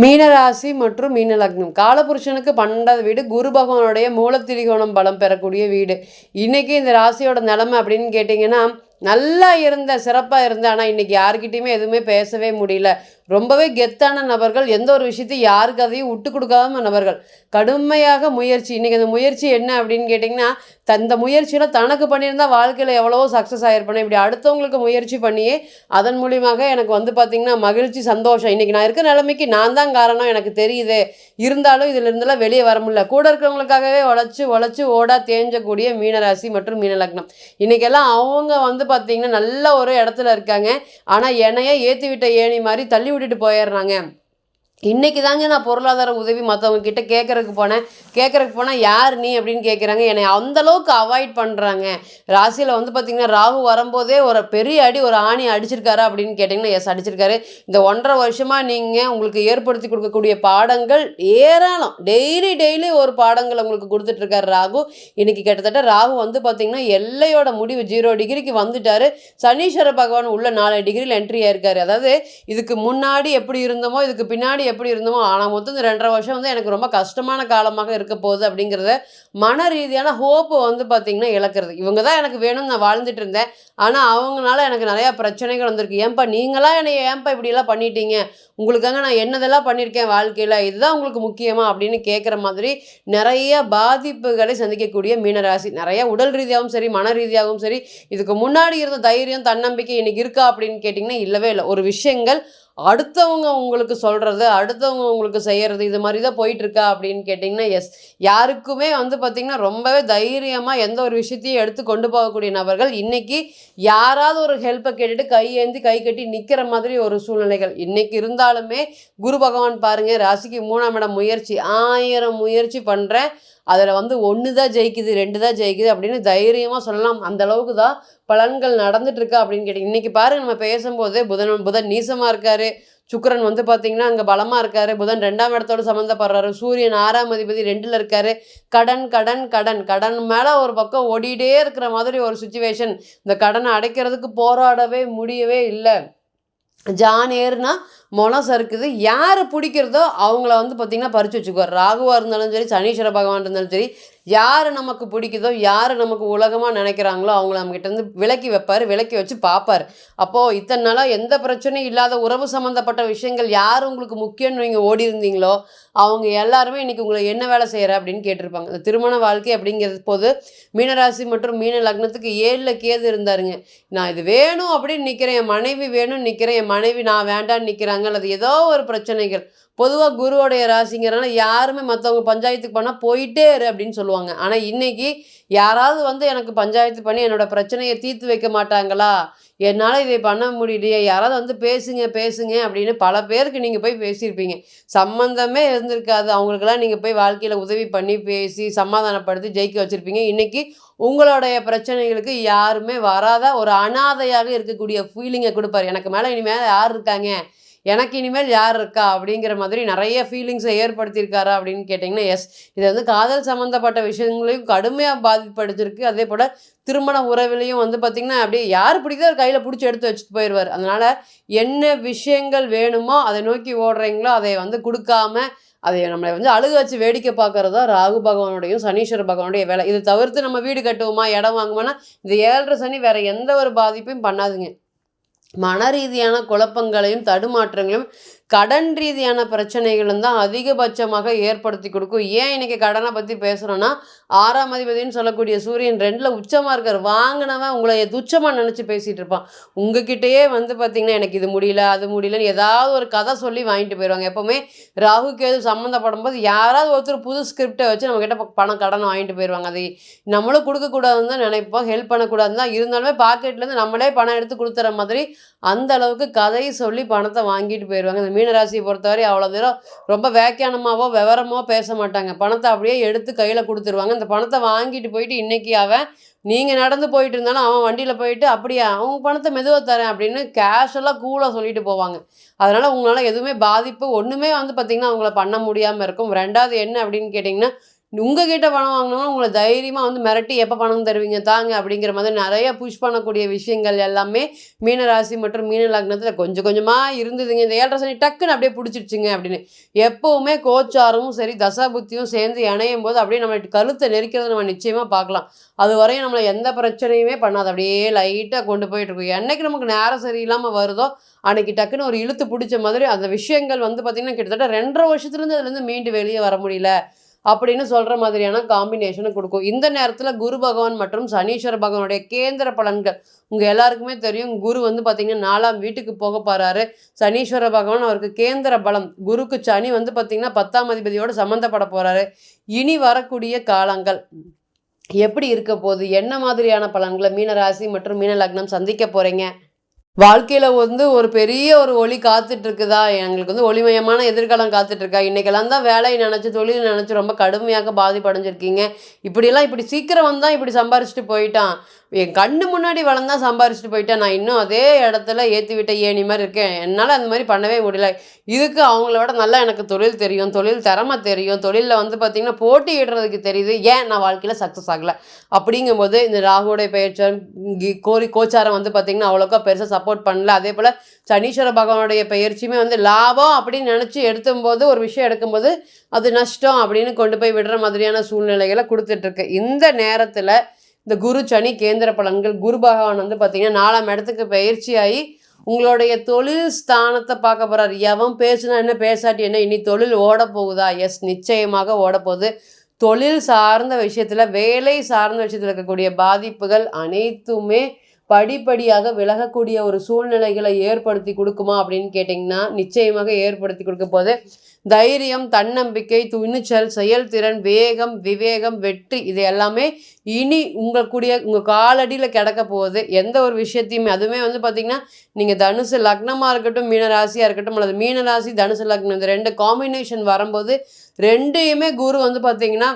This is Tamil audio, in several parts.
மீனராசி மற்றும் மீனலக்னம். காலபுருஷனுக்கு பன்னெண்டாவது வீடு குரு பகவானுடைய மூலத்திரிகோணம் பலம் பெறக்கூடிய வீடு. இன்னைக்கு இந்த ராசியோட நிலைமை அப்படின்னு கேட்டிங்கன்னா நல்லா இருந்த சிறப்பாக இருந்த ஆனால் இன்னைக்கு யாருக்கிட்டையுமே எதுவுமே பேசவே முடியல. ரொம்பவே கெத்தான நபர்கள் எந்த ஒரு விஷயத்தையும் யாருக்கு அதையும் விட்டு கொடுக்காம நபர்கள். கடுமையாக முயற்சி. இன்றைக்கி அந்த முயற்சி என்ன அப்படின்னு கேட்டிங்கன்னா தந்த முயற்சியில் தனக்கு பண்ணியிருந்தால் வாழ்க்கையில் எவ்வளவோ சக்ஸஸ் ஆகிருப்பேன் இப்படி அடுத்தவங்களுக்கு முயற்சி பண்ணியே அதன் மூலியமாக எனக்கு வந்து பார்த்திங்கன்னா மகிழ்ச்சி சந்தோஷம். இன்றைக்கி நான் இருக்க நிலைமைக்கு நான் தான் காரணம் எனக்கு தெரியுது. இருந்தாலும் இதிலிருந்தெல்லாம் வெளியே வர முடியல. கூட இருக்கிறவங்களுக்காகவே உழைச்சி உழைச்சி ஓடா தேஞ்சக்கூடிய மீனராசி மற்றும் மீனலக்னம். இன்றைக்கெல்லாம் அவங்க வந்து பார்த்தீங்கன்னா நல்ல ஒரு இடத்துல இருக்காங்க. ஆனால் என்னையே ஏற்றி விட்ட ஏணி மாதிரி தள்ளி விட்டுட்டு போயிடுறாங்க. இன்றைக்கி தாங்க நான் பொருளாதார உதவி மற்றவங்க கிட்ட கேட்கறதுக்கு போனேன். கேட்கறதுக்கு போனால் யார் நீ அப்படின்னு கேட்குறாங்க என்னை அந்த அளவுக்கு அவாய்ட் பண்ணுறாங்க ராசியில் வந்து பார்த்திங்கன்னா ராகு வரும்போதே ஒரு பெரிய அடி ஒரு ஆணி அடிச்சிருக்காரா அப்படின்னு கேட்டிங்கன்னா எஸ் அடிச்சிருக்காரு. இந்த ஒன்றரை வருஷமாக நீங்கள் உங்களுக்கு ஏற்படுத்தி கொடுக்கக்கூடிய பாடங்கள் ஏராளம். டெய்லி டெய்லி ஒரு பாடங்கள் உங்களுக்கு கொடுத்துட்ருக்காரு ராகு. இன்றைக்கி கிட்டத்தட்ட ராகு வந்து பார்த்திங்கன்னா எல்லையோட முடிவு ஜீரோ டிகிரிக்கு வந்துட்டார். சனீஸ்வர பகவான் உள்ள நாலு டிகிரியில் என்ட்ரி ஆயிருக்காரு. அதாவது இதுக்கு முன்னாடி எப்படி இருந்தோமோ இதுக்கு பின்னாடி எப்படி இருந்தோமோ ஆனால் மொத்தம் இந்த ரெண்டரை வருஷம் வந்து எனக்கு ரொம்ப கஷ்டமான காலமாக இருக்க போகுது அப்படிங்கிறத மன ரீதியான ஹோப்பு வந்து பார்த்திங்கன்னா இழக்கிறது. இவங்க தான் எனக்கு வேணும்னு நான் வாழ்ந்துட்டு இருந்தேன். ஆனால் அவங்களால எனக்கு நிறையா பிரச்சனைகள் வந்திருக்கு. ஏன்பா நீங்களாம் என்னை ஏன்பா இப்படியெல்லாம் பண்ணிட்டீங்க? உங்களுக்காக நான் என்னதெல்லாம் பண்ணியிருக்கேன் வாழ்க்கையில்? இதுதான் உங்களுக்கு முக்கியமா அப்படின்னு கேட்குற மாதிரி நிறைய பாதிப்புகளை சந்திக்கக்கூடிய மீனராசி. நிறைய உடல் ரீதியாகவும் சரி மன ரீதியாகவும் சரி இதுக்கு முன்னாடி இருந்த தைரியம் தன்னம்பிக்கை இன்னைக்கு இருக்கா அப்படின்னு கேட்டிங்கன்னா இல்லவே இல்லை. ஒரு விஷயங்கள் அடுத்தவங்க உங்களுக்கு சொல்கிறது அடுத்தவங்க உங்களுக்கு செய்கிறது இது மாதிரி தான் போயிட்டுருக்கா அப்படின்னு கேட்டிங்கன்னா எஸ் யாருக்குமே வந்து பார்த்திங்கன்னா ரொம்பவே தைரியமாக எந்த ஒரு விஷயத்தையும் எடுத்து கொண்டு போகக்கூடிய நபர்கள் இன்றைக்கி யாராவது ஒரு ஹெல்ப்பை கேட்டுட்டு கையேந்தி கை கட்டி நிற்கிற மாதிரி ஒரு சூழ்நிலைகள். இன்றைக்கி இருந்தாலுமே குரு பகவான் பாருங்கள் ராசிக்கு மூணாம் இடம் முயற்சி ஆயிரம் முயற்சி பண்ணுறேன் அதில் வந்து ஒன்று தான் ஜெயிக்குது ரெண்டு தான் ஜெயிக்குது அப்படின்னு தைரியமாக சொல்லலாம். அந்த அளவுக்கு தான் பலன்கள் நடந்துட்டு இருக்கா அப்படின்னு கேட்டிங்க. இன்றைக்கி பாருங்கள் நம்ம பேசும்போது புதன் புதன் நீசமாக இருக்காரு. சுக்கரன் வந்து பார்த்தீங்கன்னா அங்கே பலமாக இருக்காரு. புதன் ரெண்டாம் இடத்தோடு சம்மந்தப்படுறாரு சூரியன் ஆறாம் அதிபதி ரெண்டில் இருக்காரு. கடன் கடன் கடன். கடன் மேலே ஒரு பக்கம் ஓடிட்டே இருக்கிற மாதிரி ஒரு சுச்சுவேஷன் இந்த கடனை அடைக்கிறதுக்கு போராடவே முடியவே இல்லை. ஜான் ஏறுனா சறுக்குது. யார் பிடிக்கிறதோ அவங்கள வந்து பார்த்திங்கன்னா பறித்து வச்சுக்குவார். ராகுவாக இருந்தாலும் சரி சனீஸ்வர பகவான் இருந்தாலும் சரி யார் நமக்கு பிடிக்குதோ யார் நமக்கு உலகமாக நினைக்கிறாங்களோ அவங்கள நம்மகிட்ட விளக்கி விலக்கி வைப்பார் விலக்கி வச்சு பார்ப்பார் அப்போது இத்தனை நாளாக எந்த பிரச்சனையும் இல்லாத உறவு சம்மந்தப்பட்ட விஷயங்கள் யார் உங்களுக்கு முக்கியம்னு நீங்கள் ஓடி இருந்தீங்களோ அவங்க எல்லாருமே இன்றைக்கி உங்களை என்ன வேலை செய்கிற அப்படின்னு கேட்டிருப்பாங்க. இந்த திருமண வாழ்க்கை அப்படிங்கிறது போது மீனராசி மற்றும் மீன லக்னத்துக்கு ஏழில் கேது இருந்தாருங்க. நான் இது வேணும் அப்படின்னு நிற்கிறேன் என் மனைவி வேணும்னு நிற்கிறேன் என் மனைவி நான் வேண்டான்னு நிற்கிறாங்க அல்லது ஏதோ ஒரு பிரச்சனைகள். பொதுவாக குருவோடைய ராசிங்கிறனால யாருமே மற்றவங்க பஞ்சாயத்துக்கு பண்ணால் போயிட்டே இரு அப்படின்னு சொல்லுவாங்க. ஆனால் இன்றைக்கி யாராவது வந்து எனக்கு பஞ்சாயத்து பண்ணி என்னோட பிரச்சனையை தீர்த்து வைக்க மாட்டாங்களா? என்னால் இதை பண்ண முடியலையே. யாராவது வந்து பேசுங்க பேசுங்க அப்படின்னு பல பேருக்கு நீங்கள் போய் பேசியிருப்பீங்க. சம்மந்தமே இருந்திருக்காது. அவங்களுக்கெல்லாம் நீங்கள் போய் வாழ்க்கையில் உதவி பண்ணி பேசி சமாதானப்படுத்தி ஜெயிக்க வச்சுருப்பீங்க. இன்றைக்கி உங்களுடைய பிரச்சனைகளுக்கு யாருமே வராத ஒரு அனாதையாக இருக்கக்கூடிய ஃபீலிங்கை கொடுப்பாரு. எனக்கு மேலே இனிமேல் யார் இருக்காங்க? எனக்கு இனிமேல் யார் இருக்கா அப்படிங்கிற மாதிரி நிறைய ஃபீலிங்ஸை ஏற்படுத்தியிருக்காரா அப்படின்னு கேட்டிங்கன்னா எஸ் இது வந்து காதல் சம்மந்தப்பட்ட விஷயங்களையும் கடுமையாக பாதிப்படுத்திருக்கு அதே போல் திருமண உறவிலையும் வந்து பார்த்திங்கன்னா அப்படியே யார் பிடிக்குதோ அவர் கையில் பிடிச்சி எடுத்து வச்சுட்டு போயிடுவார் அதனால் என்ன விஷயங்கள் வேணுமோ அதை நோக்கி ஓடுறீங்களோ அதை வந்து கொடுக்காம அதை நம்மளை வந்து அழுக வச்சு வேடிக்கை பார்க்கறது தான் ராகு பகவானுடையும் சனீஸ்வர பகவானுடைய வேலை. இது தவிர்த்து நம்ம வீடு கட்டுவோமா இடம் வாங்குவோம்னா இந்த ஏழரை சனி வேறு எந்த ஒரு பாதிப்பையும் பண்ணாதுங்க. மன ரீதியான குழப்பங்களையும் தடுமாற்றங்களையும் கடன் ரீதியான பிரச்சனைகளும் தான் அதிகபட்சமாக ஏற்படுத்தி கொடுக்கும். ஏன் இன்னைக்கு கடனை பற்றி பேசுகிறோன்னா ஆறாம் அதிபதினு சொல்லக்கூடிய சூரியன் ரெண்டில் உச்சமாக இருக்கார். வாங்கினவன் உங்களை துச்சமாக நினச்சி பேசிகிட்டு இருப்பான். உங்ககிட்டயே வந்து பார்த்திங்கன்னா எனக்கு இது முடியல அது முடியலன்னு ஏதாவது ஒரு கதை சொல்லி வாங்கிட்டு போயிடுவாங்க எப்போவுமே ராகு கேது சம்மந்தப்படும் போது யாராவது ஒருத்தர் புது ஸ்கிரிப்டை வச்சு நம்மக்கிட்ட பணம் கடன் வாங்கிட்டு போயிடுவாங்க அது நம்மளும் கொடுக்கக்கூடாதுன்னு தான் நினைப்போம். ஹெல்ப் பண்ணக்கூடாதுன்னு தான் இருந்தாலுமே பாக்கெட்லேருந்து நம்மளே பணம் எடுத்து கொடுத்துற மாதிரி அந்த அளவுக்கு கதையை சொல்லி பணத்தை வாங்கிட்டு போயிடுவாங்க இந்த மீனராசியை பொறுத்தவரை அவ்வளோ தூரம் ரொம்ப வேக்கியானமாவோ விவரமோ பேச மாட்டாங்க. பணத்தை அப்படியே எடுத்து கையில் கொடுத்துருவாங்க. இந்த பணத்தை வாங்கிட்டு போயிட்டு இன்றைக்கி அவன் நீங்கள் நடந்து போயிட்டு இருந்தாலும் அவன் வண்டியில் போயிட்டு அப்படியே அவங்க பணத்தை மெதுவாக தரேன் அப்படின்னு கேஷுவலாக கூலாக சொல்லிட்டு போவாங்க. அதனால் உங்களால் எதுவுமே பாதிப்பு ஒன்றுமே வந்து பார்த்திங்கன்னா அவங்கள பண்ண முடியாமல் இருக்கும். ரெண்டாவது என்ன அப்படின்னு கேட்டிங்கன்னா உங்கள் கிட்டே பணம் வாங்கினோம்னா உங்களை தைரியமாக வந்து மிரட்டி எப்போ பணம் தருவீங்க தாங்க அப்படிங்கிற மாதிரி நிறைய புஷ் பண்ணக்கூடிய விஷயங்கள் எல்லாமே மீனராசி மற்றும் மீன லக்னத்தில் கொஞ்சம் கொஞ்சமாக இருந்ததுங்க. இந்த ஏழரை சனி டக்குன்னு அப்படியே பிடிச்சிருச்சுங்க அப்படின்னு. எப்போவுமே கோச்சாரமும் சரி தசாபுத்தியும் சேர்ந்து இணையும் போது அப்படியே நம்ம கழுத்தை நெரிக்கிறத நம்ம நிச்சயமாக பார்க்கலாம். அது வரையும் நம்மளை எந்த பிரச்சனையுமே பண்ணாது. அப்படியே லைட்டாக கொண்டு போயிட்டுருக்கோம் என்றைக்கு நமக்கு நேரம் சரியில்லாமல் வருதோ அன்னைக்கு டக்குன்னு ஒரு இழுத்து பிடிச்ச மாதிரி அந்த விஷயங்கள் வந்து பார்த்திங்கன்னா கிட்டத்தட்ட ரெண்டரை வருஷத்துலேருந்து அதுலேருந்து மீண்டு வெளியே வர முடியல. அப்படின்னு சொல்கிற மாதிரியான காம்பினேஷனை கொடுக்கும். இந்த நேரத்தில் குரு பகவான் மற்றும் சனீஸ்வர பகவானுடைய கேந்திர பலன்கள் உங்கள் எல்லாருக்குமே தெரியும். குரு வந்து பார்த்திங்கன்னா நாலாம் வீட்டுக்கு போக போகிறாரு சனீஸ்வர பகவான் அவருக்கு கேந்திர பலம் குருக்கு சனி வந்து பார்த்திங்கன்னா பத்தாம் அதிபதியோடு சம்மந்தப்பட போகிறாரு இனி வரக்கூடிய காலங்கள் எப்படி இருக்க போகுது? என்ன மாதிரியான பலன்களை மீனராசி மற்றும் மீன லக்னம் சந்திக்க போகிறீங்க வாழ்க்கையில் வந்து ஒரு பெரிய ஒரு ஒளி காத்துட்டு இருக்குதா எங்களுக்கு வந்து ஒளிமயமான எதிர்காலம் காத்துட்டு இருக்கா இன்றைக்கெல்லாம் தான் வேலையை நினச்சி தொழில் நினச்சி ரொம்ப கடுமையாக பாதிப்படைஞ்சிருக்கீங்க. இப்படியெல்லாம் இப்படி சீக்கிரம் வந்தால் இப்படி சம்பாரிச்சிட்டு போயிட்டான். என் கண்ணு முன்னாடி வளர்ந்தா சம்பாரிச்சிட்டு போயிட்டேன். நான் இன்னும் அதே இடத்துல ஏற்றி விட்ட ஏணி மாதிரி இருக்கேன். என்னால் அந்த மாதிரி பண்ணவே முடியல. இதுக்கு அவங்களோட நல்லா எனக்கு தொழில் தெரியும். தொழில் திறமை தெரியும். தொழிலில் வந்து பார்த்திங்கன்னா போட்டியிடுறதுக்கு தெரியுது. ஏன் நான் வாழ்க்கையில் சக்ஸஸ் ஆகலை? அப்படிங்கும்போது இந்த ராகுடைய பெயர்ச்சம் கோரி கோச்சாரம் வந்து பார்த்திங்கன்னா அவ்வளோக்கா பெருசாக சப்போர்ட் பண்ணல. அதே போல் சனீஸ்வர பகவானுடைய பயிற்சியுமே வந்து லாபம் அப்படின்னு நினச்சி எடுத்தும்போது ஒரு விஷயம் எடுக்கும்போது அது நஷ்டம் அப்படின்னு கொண்டு போய் விடுற மாதிரியான சூழ்நிலைகளை கொடுத்துட்ருக்கு இந்த நேரத்தில் இந்த குரு சனி கேந்திர பலன்கள் குரு பகவான் வந்து பார்த்திங்கன்னா நாலாம் இடத்துக்கு பயிற்சியாகி உங்களுடைய தொழில் ஸ்தானத்தை பார்க்க போகிறார் எவன் பேசுனா என்ன பேசாட்டி என்ன இனி தொழில் ஓட போகுதா எஸ் நிச்சயமாக ஓட போகுது தொழில் சார்ந்த விஷயத்தில் வேலை சார்ந்த விஷயத்தில் இருக்கக்கூடிய பாதிப்புகள் அனைத்துமே படிப்படியாக விலகக்கூடிய ஒரு சூழ்நிலைகளை ஏற்படுத்தி கொடுக்குமா அப்படின்னு கேட்டிங்கன்னா நிச்சயமாக ஏற்படுத்தி கொடுக்க போது தைரியம் தன்னம்பிக்கை துணிச்சல் செயல்திறன் வேகம் விவேகம் வெற்றி இது எல்லாமே இனி உங்கள் கூடிய உங்கள் காலடியில் கிடக்க போகுது. எந்த ஒரு விஷயத்தையுமே அதுவுமே வந்து பார்த்திங்கன்னா நீங்கள் தனுசு லக்னமாக இருக்கட்டும் மீனராசியாக இருக்கட்டும் அல்லது மீனராசி தனுசு லக்னம் இந்த ரெண்டு காம்பினேஷன் வரும்போது ரெண்டையுமே குரு வந்து பார்த்திங்கன்னா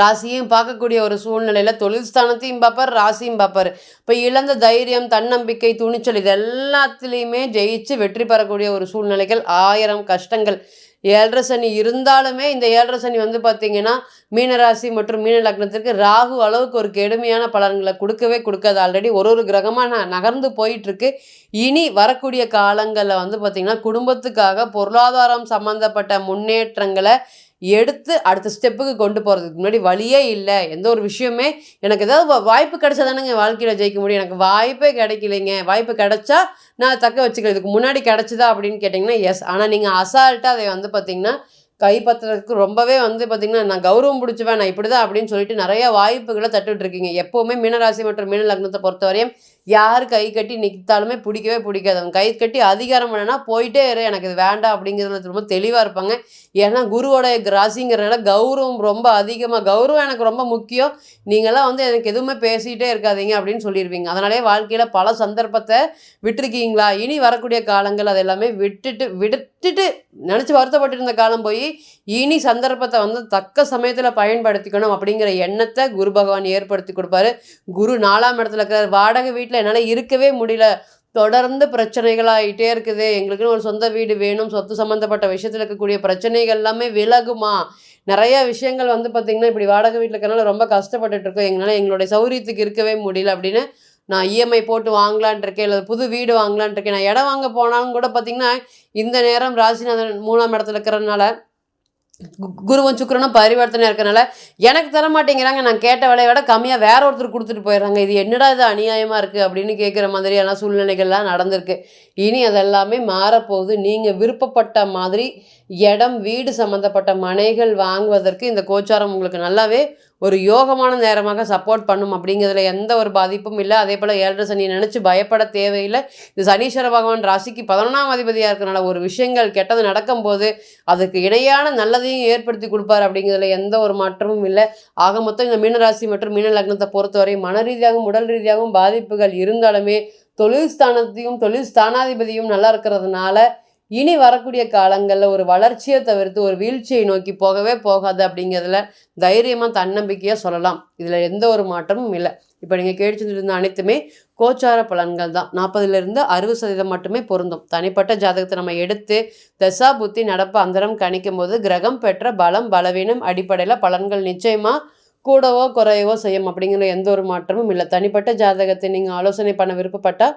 ராசியும் பார்க்கக்கூடிய ஒரு சூழ்நிலையில் தொழில் ஸ்தானத்தையும் பார்ப்பார் ராசியும் பார்ப்பார். இப்போ இழந்த தைரியம் தன்னம்பிக்கை துணிச்சல் இது எல்லாத்துலேயுமே ஜெயிச்சு வெற்றி பெறக்கூடிய ஒரு சூழ்நிலைகள் ஆயிரம் கஷ்டங்கள். ஏழரை சனி இருந்தாலுமே இந்த ஏழரை சனி வந்து பார்த்திங்கன்னா மீனராசி மற்றும் மீன லக்னத்திற்கு ராகு அளவுக்கு ஒரு கெடுமையான பலன்களை கொடுக்கவே கொடுக்காது. ஆல்ரெடி ஒரு ஒரு கிரகமாக நகர்ந்து போயிட்டுருக்கு. இனி வரக்கூடிய காலங்களில் வந்து பார்த்திங்கன்னா குடும்பத்துக்காக பொருளாதாரம் சம்மந்தப்பட்ட முன்னேற்றங்களை எடுத்து அடுத்த ஸ்டெப்புக்கு கொண்டு போகிறதுக்கு முன்னாடி வழியே இல்லை. எந்த ஒரு விஷயமே எனக்கு ஏதாவது வா- வாய்ப்பு கிடைச்சா தானேங்க வாழ்க்கையில் ஜெயிக்க முடியும். எனக்கு வாய்ப்பே கிடைக்கலைங்க. வாய்ப்பு கிடைச்சா நான் தக்க வச்சுக்கிறேன். இதுக்கு முன்னாடி கிடைச்சதா அப்படின்னு கேட்டிங்கன்னா எஸ் ஆனால் நீங்கள் அசால்ட்டாக அதை வந்து பார்த்தீங்கன்னா கைப்பற்றுறதுக்கு ரொம்பவே வந்து பார்த்திங்கன்னா நான் கௌரவம் பிடிச்சுவேன். நான் இப்படி தான் அப்படின்னு சொல்லிட்டு நிறைய வாய்ப்புகளை தட்டுட்டு இருக்கீங்க. எப்போவுமே மீனராசி மற்றும் மீன லக்னத்தை பொறுத்தவரையும் யார் கை கட்டி நிற்காலுமே பிடிக்கவே பிடிக்காது. அவங்க கை கட்டி அதிகாரம் பண்ணனா போயிட்டே இரு எனக்கு இது வேண்டாம் அப்படிங்கிறதுல ரொம்ப தெளிவாக இருப்பாங்க. ஏன்னா குருவோட ராசிங்கிறனால கௌரவம் ரொம்ப அதிகமாக கௌரவம் எனக்கு ரொம்ப முக்கியம். நீங்களாம் வந்து எனக்கு எதுவுமே பேசிகிட்டே இருக்காதீங்க அப்படின்னு சொல்லிடுவீங்க அதனாலே வாழ்க்கையில் பல சந்தர்ப்பத்தை விட்டுருக்கீங்களா? இனி வரக்கூடிய காலங்கள் அது எல்லாமே விட்டுட்டு விட்டுட்டு நினச்சி வருத்தப்பட்டு இருந்த காலம் போய் இனி சந்தர்ப்பத்தை வந்து தக்க சமயத்தில் பயன்படுத்திக்கணும் அப்படிங்கிற எண்ணத்தை குரு பகவான் ஏற்படுத்தி கொடுப்பாரு. குரு நாலாம் இடத்துல இருக்கிறார். வாடகை வீட்டில் என்னால் இருக்கவே முடியல. தொடர்ந்து பிரச்சனைகளாகிட்டே இருக்குது. எங்களுக்குன்னு ஒரு சொந்த வீடு வேணும் சொத்து சம்மந்தப்பட்ட விஷயத்தில் இருக்கக்கூடிய பிரச்சனைகள் எல்லாமே விலகுமா? நிறைய விஷயங்கள் வந்து பார்த்திங்கன்னா இப்படி வாடகை வீட்டில் இருக்கிறனால ரொம்ப கஷ்டப்பட்டுட்டு இருக்கோம். எங்களால் எங்களுடைய சௌரியத்துக்கு இருக்கவே முடியல அப்படின்னு நான் இஎம்ஐ போட்டு வாங்கலான் இருக்கேன். இல்லை புது வீடு வாங்கலான் இருக்கேன். நான் இடம் வாங்க போனாலும் கூட பார்த்திங்கன்னா இந்த நேரம் ராசிநாதன் மூணாம் இடத்துல இருக்கிறதுனால குருவும் சுக்கிரனும் பரிவர்த்தனை இருக்கறனால எனக்கு தர மாட்டேங்கிறாங்க நான் கேட்ட விலையை விட கம்மியாக வேற ஒருத்தர் கொடுத்துட்டு போயிடுறாங்க. இது என்னடா இது அநியாயமாக இருக்குது அப்படின்னு கேட்குற மாதிரியான சூழ்நிலைகள்லாம் நடந்திருக்கு. இனி அதெல்லாமே மாறப்போகுது. நீங்கள் விருப்பப்பட்ட மாதிரி இடம் வீடு சம்மந்தப்பட்ட மனைகள் வாங்குவதற்கு இந்த கோச்சாரம் உங்களுக்கு நல்லாவே ஒரு யோகமான நேரமாக சப்போர்ட் பண்ணும் அப்படிங்கிறதுல எந்த ஒரு பாதிப்பும் இல்லை. அதே போல் ஏழரை சனி நினச்சி பயப்பட தேவையில்லை. இது சனீஸ்வர பகவான் ராசிக்கு பதினொன்றாம் அதிபதியாக இருக்கனால ஒரு விஷயங்கள் கெட்டது நடக்கும்போது அதுக்கு இணையான நல்லதையும் ஏற்படுத்தி கொடுப்பார் அப்படிங்கிறதுல எந்த ஒரு மாற்றமும் இல்லை. ஆக மொத்தம் இந்த மீனராசி மற்றும் மீன லக்னத்தை பொறுத்தவரை மன ரீதியாகவும் உடல் ரீதியாகவும் பாதிப்புகள் இருந்தாலுமே தொழில் ஸ்தானத்தையும் தொழில் ஸ்தானாதிபதியும் நல்லா இருக்கிறதுனால இனி வரக்கூடிய காலங்களில் ஒரு வளர்ச்சியை தவிர்த்து ஒரு வீழ்ச்சியை நோக்கி போகவே போகாது அப்படிங்கிறதுல தைரியமாக தன்னம்பிக்கையாக சொல்லலாம். இதில் எந்த ஒரு மாற்றமும் இல்லை. இப்போ நீங்கள் கேட்டு அனைத்துமே கோச்சார பலன்கள் தான். நாற்பதுலேருந்து அறுபது சதவீதம் மட்டுமே பொருந்தும். தனிப்பட்ட ஜாதகத்தை நம்ம எடுத்து தசா புத்தி நடப்பு அந்தரம் கணிக்கும் போது கிரகம் பெற்ற பலம் பலவீனம் அடிப்படையில் பலன்கள் நிச்சயமாக கூடவோ குறையவோ செய்யும் அப்படிங்கிற எந்த ஒரு மாற்றமும் இல்லை. தனிப்பட்ட ஜாதகத்தை நீங்கள் ஆலோசனை பண்ண விருப்பப்பட்டால்